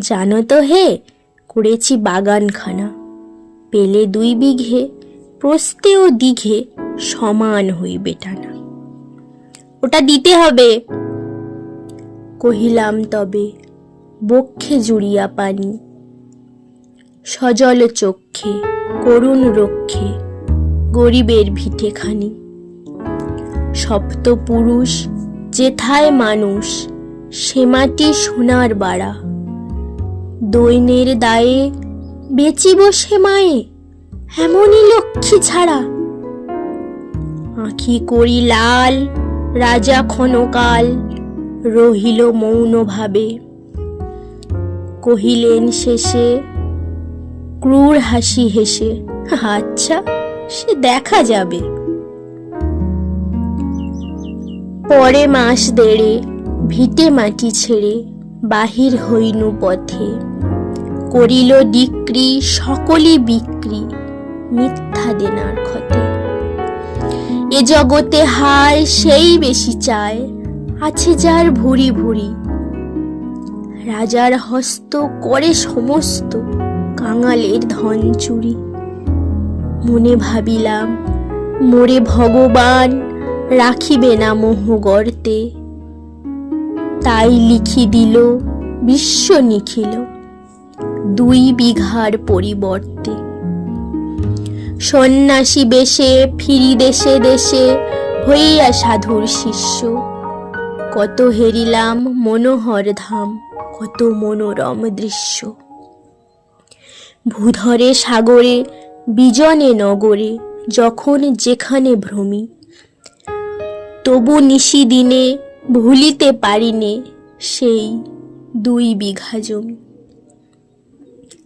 জানো তো হে, করেছি বাগানখানা। পেলে দুই বিঘে প্রস্তে ও দিঘে সমান হইবে টানা। ওটা দিতে হবে। কহিলাম তবে, বক্ষে জুড়িয়া পানি। সজল চক্ষে, করুণ রক্ষে, গরিবের ভিটেখানি। সপ্ত পুরুষ যেথায় মানুষ, সে মাটি সোনার বাড়া। দৈনের দায়ে বেচিব সে মায়ে, এমনই লক্ষ্মী ছাড়া। আঁখি করি লাল, রাজা ক্ষণকাল রহিল মৌনভাবে। কহিলেন শেষে, ক্রূর হাসি হেসে আচ্ছা সে দেখা যাবে। পরে মাস দেড়ে ভিটে মাটি ছেড়ে বাহির হইনু পথে। করিল ডিক্রি, সকলই বিক্রি, মিথ্যা দেনার ক্ষতে। এ জগতে হায় সেই বেশি চায়, আছে যার ভুরি ভুরি। রাজার হস্ত করে সমস্ত কাঙালের ধন চুরি। মনে ভাবিলাম, মোরে ভগবান রাখিবে না মোহ গর্তে। তাই লিখি দিল, বিশ্ব নিখিল। দুই বিঘার পরিবর্তে। সন্ন্যাসী বেশে ফিরি দেশে দেশে হইয়া সাধুর শিষ্য। কত হেরিলাম মনোহর ধাম, কত মনোরম দৃশ্য। ভূধরে সাগরে, বিজনে নগরে, যখন যেখানে ভ্রমি। তবু নিশি দিনে ভুলিতে পারিনে সেই দুই বিঘা জমি।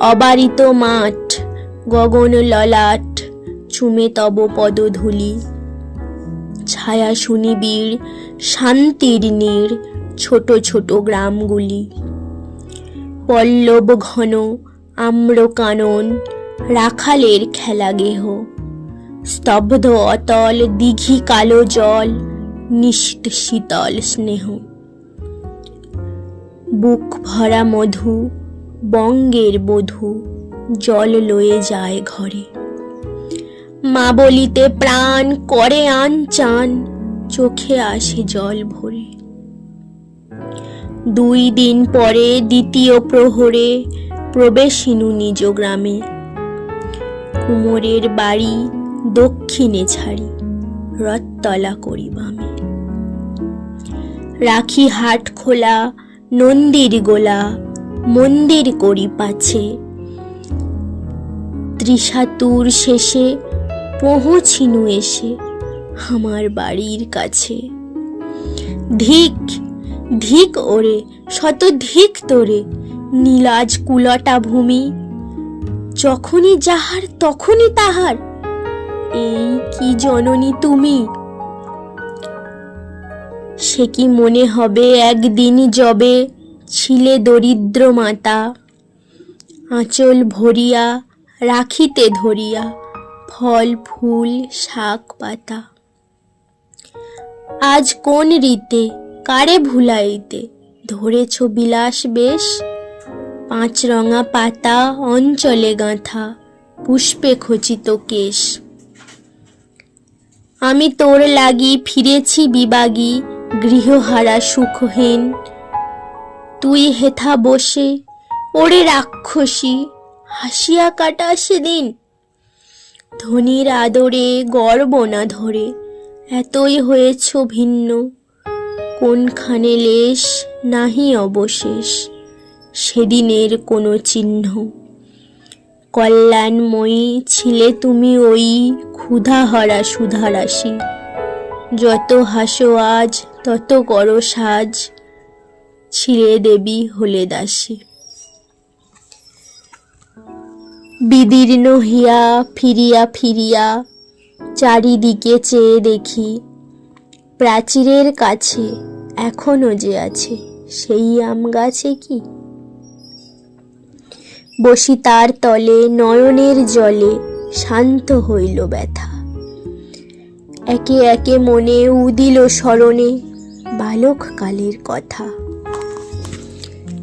অবারিত মাঠ, গগন ললাট, চুমে তব পদধূলি। ছায়া সুনিবিড়, শান্তির নীড় ছোট ছোট গ্রামগুলি। পল্লব ঘন, আম্র কানন, রাখালের খেলা গেহ। স্তব্ধ অতল, দিঘি কালো জল নিশীত শীতল স্নেহ। বুক ভরা মধু বঙ্গের বধূ জল লয়ে যায় ঘরে। মা বলিতে, প্রাণ করে আন চান, চোখে আসে জল ভরে। দুই দিন পরে দ্বিতীয় প্রহরে প্রবেশিনু নিজ গ্রামে। কুমোরের বাড়ি দক্ষিণে ছাড়ি, রথতলা করি বামে। রাখি হাট খোলা, নন্দীর গোলা মন্দির করি ত্রিশাতুর শেষে পৌঁছিনু এসে আমার বাড়ির কাছে। ধিক ধিক ওরে, শত ধিক তোরে, নীলাজ কুলটা ভূমি। যখনই যাহার তখনই তাহার। এই কি জননী তুমি? সে কি মনে হবে একদিন যবে ছিলে দরিদ্র মাতা, আঁচল ভরিয়া রাখিতে ধরিয়া ফল, ফুল, শাক, পাতা। আজ কোন রীতে, কারে ভুলাইতে? ধরেছ বিলাস বেশ, পাঁচ রঙা পাতা অঞ্চলে গাঁথা, পুষ্পে খচিত কেশ। আমি তোর লাগি ফিরেছি বিবাগী, গৃহহারা সুখহীন তুই হেথা বসে, ওরে রাক্ষসী, হাসিয়া কাটা সেদিন ধনির আদরে গর্ব না ধরে, এতই হয়েছ ভিন্ন। কোনখানে লেশ নাহি অবশেষ, সেদিনের কোনো চিহ্ন। কল্যাণময়ী ছিলে তুমি ওই ক্ষুধাহরা সুধারাশি। যত হাসো আজ, তত করো সাজ ছিলে দেবী হলে দাসী। বিদীর্ণ হিয়া ফিরিয়া ফিরিয়া চারিদিকে চেয়ে দেখি, প্রাচীরের কাছে এখনও যে আছে, সেই আম গাছে কি? বসি তার তলে নয়নের জলে শান্ত হইল ব্যথা। একে একে মনে উদিল স্মরণে বালক কালের কথা।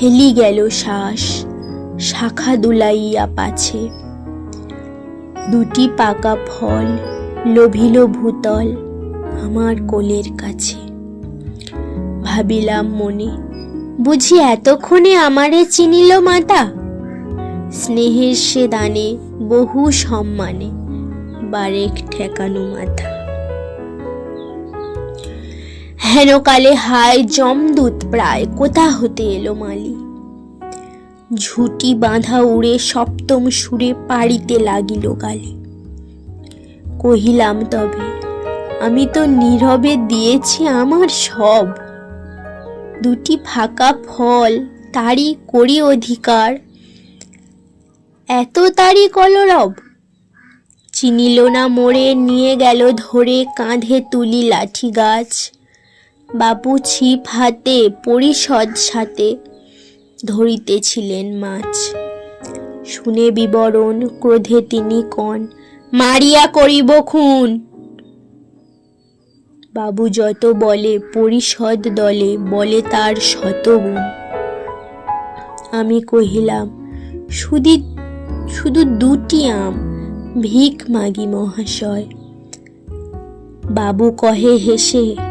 ফেলি গেল শ্বাস, শাখা দুলাইয়া পাছে। দুটি পাকা ফল লোভিল ভূতল আমার কোলের কাছে। ভাবিলাম মনে, বুঝি এতক্ষণে আমারে চিনিল মাতা? স্নেহের সে দানে বহু সম্মানে বারেক ঠেকানো মাথা। হেন কালে হায় জমদূত প্রায়, কোথা হতে এলো মালি? ঝুটি বাঁধা উড়ে সপ্তম সুরে পাড়িতে লাগিল গালে। কহিলাম, তবে আমি তো নীরবে দিয়েছি আমার সব। দুটি ফাঁকা ফল, তারই করি অধিকার। এত তারই কলরব? চিনিল না মোড়ে, নিয়ে গেল ধরে কাঁধে তুলি লাঠি গাছ। বাপু ছিপ হাতে পরিষদ সাথে ধরিতেছিলেন মাছ। শুনে বিবরণ ক্রোধে তিনি কন, মারিয়া করিব খুন। বাবু যত বলে পরিষদ দলে, বলে তার শতগুণ। আমি কহিলাম শুধু শুধু দুটি আম, ভিক মাগি মহাশয়। বাবু কহে হেসে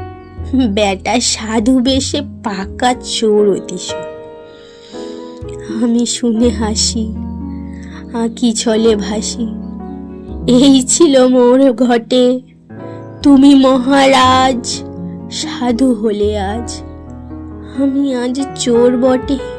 বেটা সাধু বেশে পাকা চোর অতিশ আমি শুনে হাসি, আঁকি ছলে ভাসি। এই ছিল মোর ঘটে, তুমি মহারাজ, সাধু হলে আজ। আমি আজ চোর বটে।